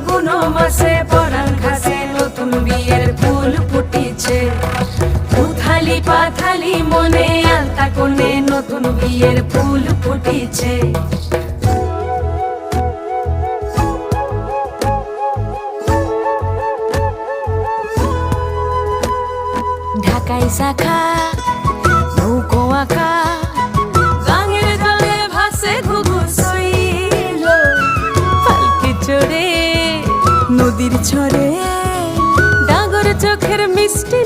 ফাগুন মাসে পরাণ ঘাসে নতুন বিয়ের ফুল ফুটিছে। উথালি পাথালি মনে আলতা কোনে নতুন বিয়ের ফুল ফুটিছে। ঢাকাই শাখা নদীর ছড়ে ডাগর চোখের মিষ্টি